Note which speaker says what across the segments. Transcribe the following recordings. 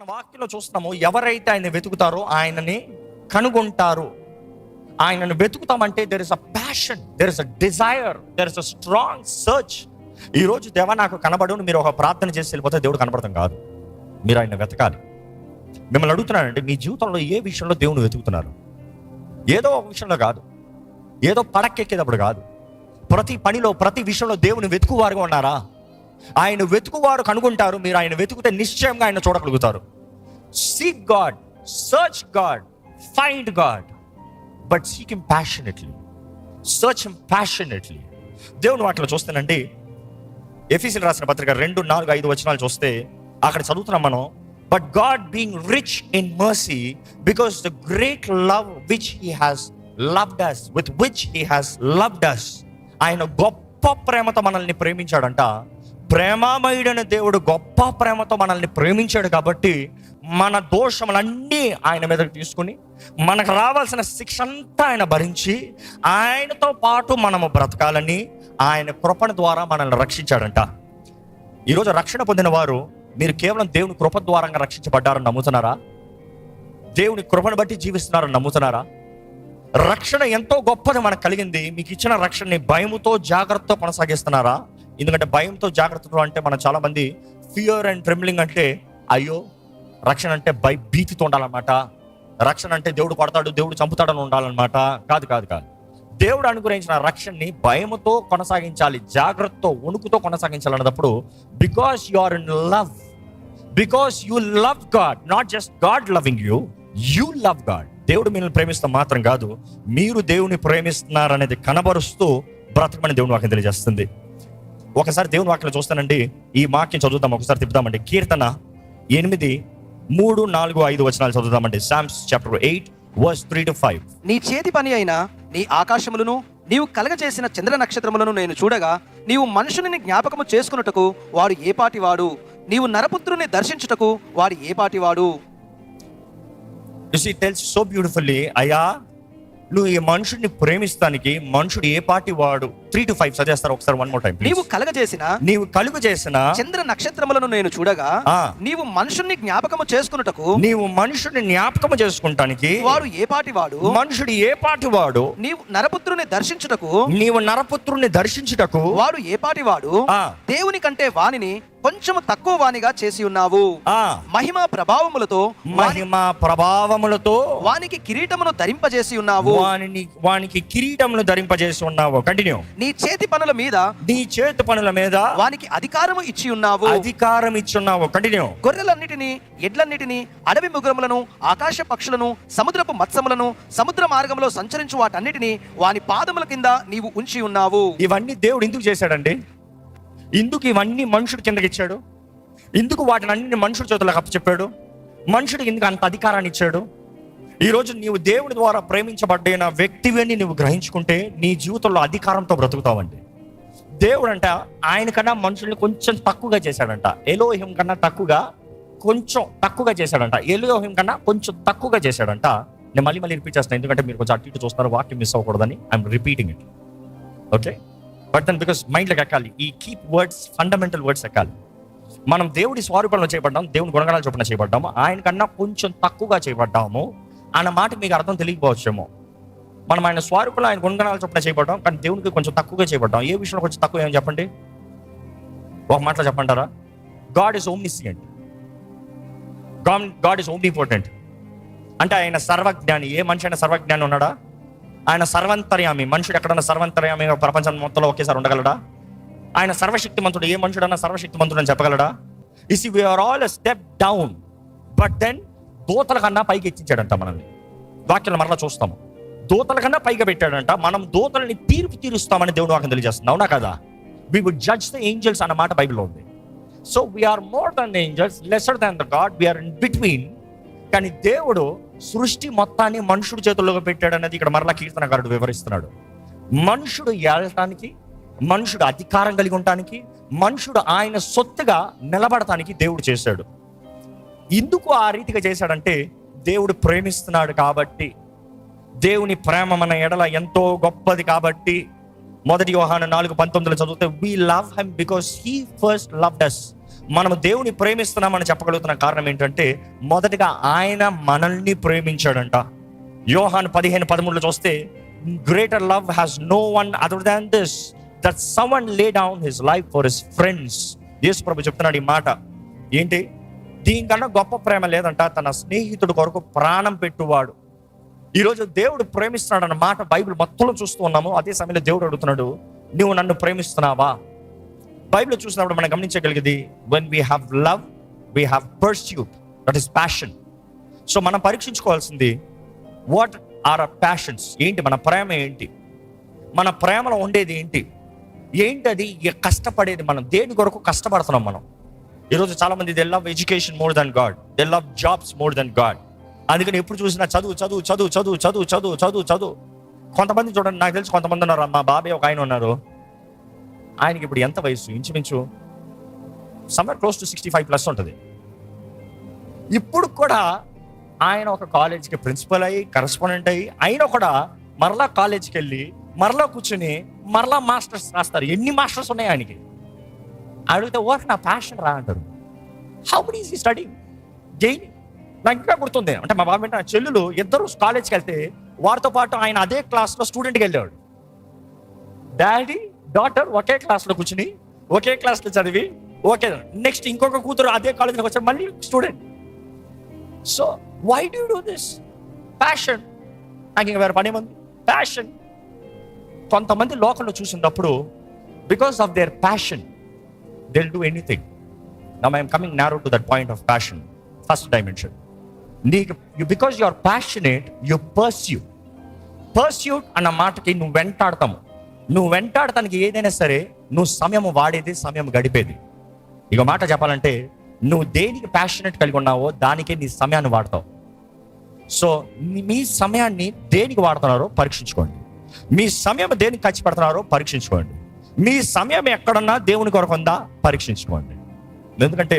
Speaker 1: మన వాక్యంలో చూస్తున్నాము ఎవరైతే ఆయన వెతుకుతారో ఆయనని కనుగొంటారు. ఆయనను వెతుకుతామంటే there is a passion there is a desire there is a strong search ఈ రోజు దేవ నాకు కనబడు మీరు ఒక ప్రార్థన చేసి వెళ్ళిపోతే దేవుడు కనబడతాం కాదు. మీరు ఆయన వెతకాలి. మిమ్మల్ని అడుగుతున్నానంటే మీ జీవితంలో ఏ విషయంలో దేవుని వెతుకుతున్నారు? ఏదో ఒక విషయంలో కాదు. ఏదో పడకెక్కేటప్పుడు కాదు. ప్రతి పనిలో ప్రతి విషయంలో దేవుని వెతుకువారుగా ఉన్నారా? ఆయన వెతుకువారు కనుగొంటారు మీరు ఆయన వెతుకుతే నిశ్చయంగా ఆయన చూడగలుగుతారు. Seek God search God find God but seek him passionately search him passionately దేవుని వాటిలో చూస్తానండి. ఎఫీసీలు రాసిన పత్రిక రెండు నాలుగు ఐదు వచనాలు చూస్తే అక్కడ చదువుతున్నాం మనం. But God being rich in mercy because the great love which he has loved us with which he has loved us ఆయన గొప్ప ప్రేమతో మనల్ని ప్రేమించాడంట. ప్రేమామయుడైన దేవుడు గొప్ప ప్రేమతో మనల్ని ప్రేమించాడు కాబట్టి మన దోషములన్నీ ఆయన మీదకి తీసుకుని మనకు రావాల్సిన శిక్ష అంతా ఆయన భరించి ఆయనతో పాటు మనము బ్రతకాలని ఆయన కృపణ ద్వారా మనల్ని రక్షించాడంట. ఈరోజు రక్షణ పొందిన వారు మీరు కేవలం దేవుని కృప ద్వారంగా రక్షించబడ్డారని నమ్ముతున్నారా? దేవుని కృపను బట్టి జీవిస్తున్నారని నమ్ముతున్నారా? రక్షణ ఎంతో గొప్పది మనకు కలిగింది. మీకు ఇచ్చిన రక్షణని భయముతో జాగ్రత్తతో కొనసాగిస్తున్నారా? ఎందుకంటే భయంతో జాగ్రత్తతో అంటే మనం చాలా మంది ఫియర్ అండ్ ట్రెమ్లింగ్ అంటే అయ్యో రక్షణ అంటే భయ భీతితో ఉండాలన్నమాట. రక్షణ అంటే దేవుడు కొడతాడు దేవుడు చంపుతాడని ఉండాలన్నమాట. కాదు కాదు కాదు. దేవుడు అనుగ్రహించిన రక్షణని భయముతో కొనసాగించాలి జాగ్రత్తతో వణుకుతో కొనసాగించాలన్నప్పుడు because you are in love because you love God not just God loving you you love God దేవుడు మిమ్మల్ని ప్రేమిస్తాం మాత్రం కాదు మీరు దేవుని ప్రేమిస్తున్నారనేది కనబరుస్తూ బ్రతకమని దేవుని వాక్యం తెలియజేస్తుంది. ఒకసారి దేవుని వాక్యం చూస్తానండి. ఈ వాక్యం చదువుతాం ఒకసారి తిప్పుదామండి. కీర్తన ఎనిమిది మూడు నాలుగు ఐదు వచనాలు చదువుతామండి psalms chapter eight verse three to five
Speaker 2: నీ చేతి పని అయిన నీ ఆకాశములను నీవు కలగచేసిన చంద్ర నక్షత్రములను నేను చూడగా నీవు మనుషుని జ్ఞాపకము చేసుకున్నటకు వాడు ఏ పాటివాడు నీవు నరపుత్రుని దర్శించుటకు వాడు? ఏ పాటివాడు
Speaker 1: టెల్స్ సో బ్యూటిఫుల్లీ అయ్యా నువ్వు ఈ మనుషుడిని ప్రేమిస్తానికి మనుషుడు ఏ పాటి వాడు? త్రీ టు ఫైవ్ సజేస్తారు ఒకసారి వన్ మోర్ టైం
Speaker 2: నీవు కలగచేసిన
Speaker 1: నీవు కలుగు చేసిన
Speaker 2: చంద్ర నక్షత్రములను నేను చూడగా. నీవు మనుషుని జ్ఞాపకము చేసుకున్నటకు
Speaker 1: నీవు మనుషుడిని జ్ఞాపకం చేసుకుంటానికి
Speaker 2: వాడు ఏ పాటివాడు
Speaker 1: మనుషుడు ఏ పాటి వాడు?
Speaker 2: నీవు నరపుత్రుని దర్శించుటకు
Speaker 1: నీవు నరపుత్రుని దర్శించుటకు
Speaker 2: వాడు ఏ పాటివాడు
Speaker 1: ఆ.
Speaker 2: దేవుని కంటే వానిని కొంచెము తక్కువ వానిగా చేసి ఉన్నావు.
Speaker 1: ఆ.
Speaker 2: మహిమ ప్రభావములతో
Speaker 1: మహిమ ప్రభావములతో
Speaker 2: వానికి కిరీటమును ధరింపజేసి ఉన్నావు.
Speaker 1: వానిని వానికి కిరీటమును ధరింపజేసి ఉన్నావు. కంటిన్యూ
Speaker 2: నీ చేతి పనుల మీద
Speaker 1: నీ చేతి పనుల మీద
Speaker 2: వానికి అధికారము ఇచ్చి ఉన్నావు.
Speaker 1: అధికారం ఇచ్చున్నావు. కంటిన్యూ
Speaker 2: గొర్రెలన్నిటిని ఎడ్లన్నిటిని అడవి ముగురములను ఆకాశ పక్షులను సముద్రపు మత్స్యములను సముద్ర మార్గంలో సంచరించు వాటన్నిటిని వాని పాదముల కింద నీవు ఉంచి ఉన్నావు.
Speaker 1: ఇవన్నీ దేవుడు ఎందుకు చేశాడండి? ఇందుకు ఇవన్నీ మనుషుడు కిందకి ఇచ్చాడు? ఇందుకు వాటిని అన్ని మనుషుడి చేతులకు అప్పచెప్పాడు? మనుషుడికి ఎందుకు అంత అధికారాన్ని ఇచ్చాడు? ఈరోజు నీవు దేవుడి ద్వారా ప్రేమించబడ్డ వ్యక్తివని నువ్వు గ్రహించుకుంటే నీ జీవితంలో అధికారంతో బ్రతుకుతావండి. దేవుడు అంట ఆయన మనుషుల్ని కొంచెం తక్కువగా చేశాడంట. ఎలోహిం కన్నా తక్కువగా కొంచెం తక్కువగా చేశాడంట. ఎలోహిం కన్నా కొంచెం తక్కువగా చేశాడంట. నేను మళ్ళీ మళ్ళీ రిపీట్ చేస్తాను ఎందుకంటే మీరు కొంచెం అటు ఇటు చూస్తారు వాక్యం miss అవ్వకూడదని I'm repeating it okay but then because మైండ్లోకి ఎక్కాలి ఈ కీప్ వర్డ్స్ ఫండమెంటల్ వర్డ్స్ ఎక్కాలి. మనం దేవుడి స్వరూపంలో చేయబడ్డాం దేవుని గుణగణాలు చొప్పున చేయబడ్డాము ఆయన కన్నా కొంచెం తక్కువగా చేయబడ్డాము అన్న మాట మీకు అర్థం తెలియకపోవచ్చేమో. మనం ఆయన స్వరూపంలో ఆయన గుణగణాలు చొప్పున చేయబడ్డాం కానీ దేవునికి కొంచెం తక్కువగా చేయబడ్డాం. ఏ విషయంలో కొంచెం తక్కువ ఏమని చెప్పండి? ఒక మాటలో చెప్పంటారా God is omniscient God God is omni important అంటే ఆయన సర్వజ్ఞాని. ఏ మనిషి అయినా సర్వజ్ఞాని ఉన్నాడా? ఆయన సర్వంతర్యామి. మనుషుడు ఎక్కడన్నా సర్వంతర్యామి ప్రపంచం మొత్తంలో ఒకేసారి ఉండగలడా? ఆయన సర్వశక్తిమంతుడు ఏ మనుషుడన్నా సర్వశక్తిమంతుడు అని చెప్పగలడా is we are all step down but then దూతల కన్నా పైకి ఎక్కించాడంట మనల్ని. వాక్యాలు మరలా చూస్తాము దూతల కన్నా పైగా పెట్టాడంట మనం దూతలని తీర్పు తీరుస్తామని దేవుడు వాక్యం తెలియజేస్తుంది. అవునా కదా? We would judge the angels అన్న మాట బైబిల్లో ఉంది. So we are more than angels lesser than the God we are in between కానీ దేవుడు సృష్టి మొత్తాన్ని మనుషుడి చేతుల్లోకి పెట్టాడు అనేది ఇక్కడ మరలా కీర్తనకారుడు వివరిస్తున్నాడు. మనుషుడు ఏళ్ళటానికి మనుషుడు అధికారం కలిగి ఉండటానికి మనుషుడు ఆయన సొత్తుగా నిలబడటానికి దేవుడు చేశాడు. ఎందుకు ఆ రీతిగా చేశాడంటే దేవుడు ప్రేమిస్తున్నాడు కాబట్టి. దేవుని ప్రేమ మన ఎడల ఎంతో గొప్పది కాబట్టి మొదటి వ్యవహారం నాలుగు పంతొమ్మిదిలో చదివితే we love him because he first loved us మనం దేవుని ప్రేమిస్తున్నామని చెప్పగలుగుతున్న కారణం ఏంటంటే మొదటిగా ఆయన మనల్ని ప్రేమించాడంట. యోహాన్ పదిహేను పదమూడులో చూస్తే greater love has no one other than this that someone lay down his life for his friends యేసు ప్రభు చెప్తున్నాడు ఈ మాట. ఏంటి? దీనికన్నా గొప్ప ప్రేమ లేదంట తన స్నేహితుడు కొరకు ప్రాణం పెట్టువాడు. ఈరోజు దేవుడు ప్రేమిస్తున్నాడు అన్న మాట బైబిల్ మొత్తంలో చూస్తూ ఉన్నాము. అదే సమయంలో దేవుడు అడుగుతున్నాడు నువ్వు నన్ను ప్రేమిస్తున్నావా? బైబిల్ చూసినప్పుడు మనం గమనించగలిగేది when we have love we have pursuit that is passion so మనం పరీక్షించుకోవాల్సింది వాట్ ఆర్ అ ప్యాషన్స్ ఏంటి మన ప్రేమ ఏంటి? మన ప్రేమలో ఉండేది ఏంటి? ఏంటి అది కష్టపడేది మనం? దేని కొరకు కష్టపడుతున్నాం మనం? ఈరోజు చాలా మంది they love education more than God they love jobs more than God అందుకని ఎప్పుడు చూసినా చదువు చదువు చదువు చదువు చదువు చదువు చదువు చదువు. కొంతమంది చూడండి నాకు తెలిసి కొంతమంది ఉన్నారు. మా బాబాయ్ ఒక ఆయన ఉన్నారు. ఆయనకి ఇప్పుడు ఎంత వయసు ఇంచుమించు summer close to sixty five plus ఉంటుంది. ఇప్పుడు కూడా ఆయన ఒక కాలేజ్కి ప్రిన్సిపల్ అయ్యి కరెస్పాండెంట్ అయ్యి ఆయన కూడా మరలా కాలేజ్కి వెళ్ళి మరలా కూర్చుని మరలా మాస్టర్స్ రాస్తారు. ఎన్ని మాస్టర్స్ ఉన్నాయి ఆయనకి? అడిగితే ఓకే నా ప్యాషన్ రా అంటారు. హౌ మెనీ ఈ స్టడీ గెయిన్ నాకు ఇంకా గుర్తుంది. అంటే మా బాబు నా చెల్లెలు ఇద్దరు కాలేజ్కి వెళ్తే వారితో పాటు ఆయన అదే క్లాస్లో స్టూడెంట్కి వెళ్ళాడు డాడీ డాటర్ ఒకే క్లాస్లో కూర్చుని ఒకే క్లాస్లో చదివి ఓకే నెక్స్ట్ ఇంకొక కూతురు అదే కాలేజ్లోకి వచ్చారు మళ్ళీ student so why do do this passion నాకు ఇంకా వేరే పని ఏముంది ప్యాషన్ కొంతమంది లోకంలో చూసినప్పుడు because of their passion they'll do anything నమ్ I'm coming narrow to that point of passion first dimension నీకు because you are passionate you pursue pursuit అన్న మాటకి నువ్వు వెంటాడతాము. నువ్వు వెంటాడటానికి ఏదైనా సరే నువ్వు సమయం వాడేది సమయం గడిపేది. ఇక మాట చెప్పాలంటే నువ్వు దేనికి ప్యాషనెట్ కలిగి ఉన్నావో దానికే నీ సమయాన్ని వాడతావు. సో మీ సమయాన్ని దేనికి వాడుతున్నారో పరీక్షించుకోండి. మీ సమయం దేనికి ఖర్చు పెడుతున్నారో పరీక్షించుకోండి. మీ సమయం ఎక్కడన్నా దేవుని కొరకు ఉందా? పరీక్షించుకోండి. ఎందుకంటే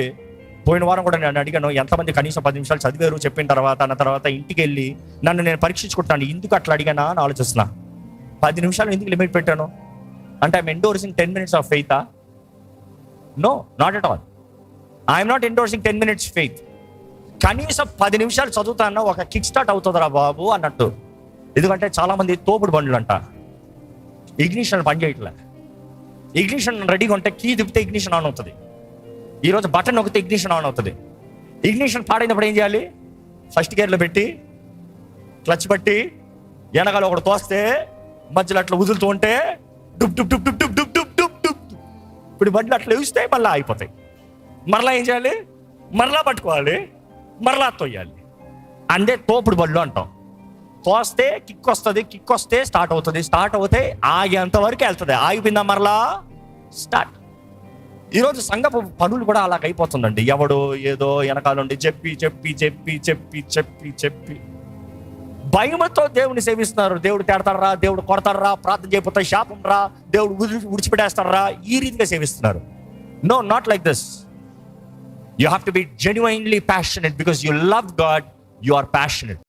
Speaker 1: పోయిన వారం కూడా నేను అడిగాను ఎంతమంది కనీసం పది నిమిషాలు చదివారు? చెప్పిన తర్వాత అన్న తర్వాత ఇంటికి వెళ్ళి నన్ను నేను పరీక్షించుకుంటాను ఎందుకు అట్లా అడిగానా అని ఆలోచిస్తున్నా. పది నిమిషాలు ఎందుకు లిమిట్ పెట్టాను? అంటే I'm endorsing ten minutes of faith no not at all I'm not endorsing ten minutes faith కనీసం పది నిమిషాలు చదువుతాన్న ఒక కిక్ స్టార్ట్ అవుతుందిరా బాబు అన్నట్టు. ఎందుకంటే చాలామంది తోపుడు బండ్లు అంట ఇగ్నిషన్ పని చేయట్లే. ఇగ్నిషన్ రెడీగా ఉంటే కీ తిప్పితే ఇగ్నిషన్ ఆన్ అవుతుంది. ఈరోజు బటన్ నొక్కితే ఇగ్నిషన్ ఆన్ అవుతుంది. ఇగ్నిషన్ పాడైనప్పుడు ఏం చేయాలి? ఫస్ట్ గేర్లో పెట్టి క్లచ్ పట్టి వెనకాల ఒకటి తోస్తే మధ్యలో అట్లా వదులుతూ ఉంటే డుబ్ డుబ్ డుబ్ డుబ్ డుబ్ డుబ్ డుబ్ డుబ్ డుబ్ ఇప్పుడు బండ్లు అట్లా వేస్తే మళ్ళీ ఆగిపోతాయి. మరలా ఏం చేయాలి? మరలా పట్టుకోవాలి. మరలా తొయ్యాలి అందే తోపుడు బళ్ళు అంటాం. కోస్తే కిక్ వస్తుంది కిక్ వస్తే స్టార్ట్ అవుతుంది. స్టార్ట్ అవుతే ఆగేంత వరకు వెళ్తుంది. ఆగిపోయిందా మరలా? స్టార్ట్. ఈరోజు సంఘపు పనులు కూడా అలాగ అయిపోతుందండి ఎవడు ఏదో వెనకాల నుండి చెప్పి చెప్పి చెప్పి చెప్పి చెప్పి చెప్పి. భయమతో దేవుని సేవిస్తున్నారు. దేవుడు తేడతాడరా దేవుడు కొడతాడరా ప్రార్థన చేయకపోతే శాపం రా దేవుడు ఉడి- ఈ రీతిగా సేవిస్తున్నారు. No not like this you have to be genuinely passionate because you love God you are passionate